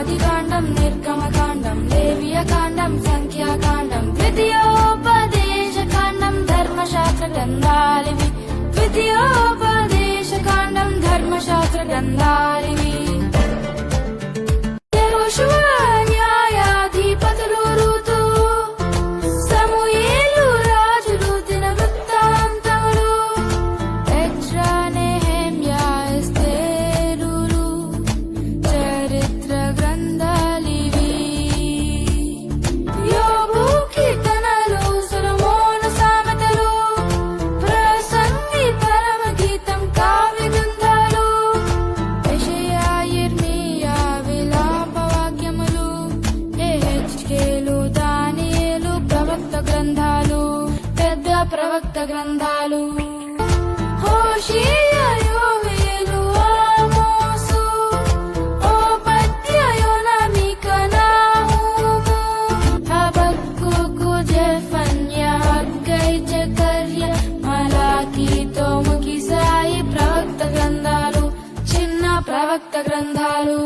ఆదికాండం నిర్గమకాండం లేవియకాండం సంఖ్యాకాండం ద్వితీయోపదేశకాండం ధర్మశాస్త్ర గ్రంథాలివి ద్వితీయోపదేశకాండం ధర్మశాస్త్ర గ్రంథాలి ప్రవక్త గ్రంథాలు. హోషేయ యోవేలు ఆమోసు ఓబద్య యోనా మీకా నాహూము హబక్కుకు జెఫన్యా హగ్గై జకర్య మలాకీతో ముగిసాయి ప్రవక్త గ్రంథాలు చిన్న ప్రవక్త గ్రంథాలు.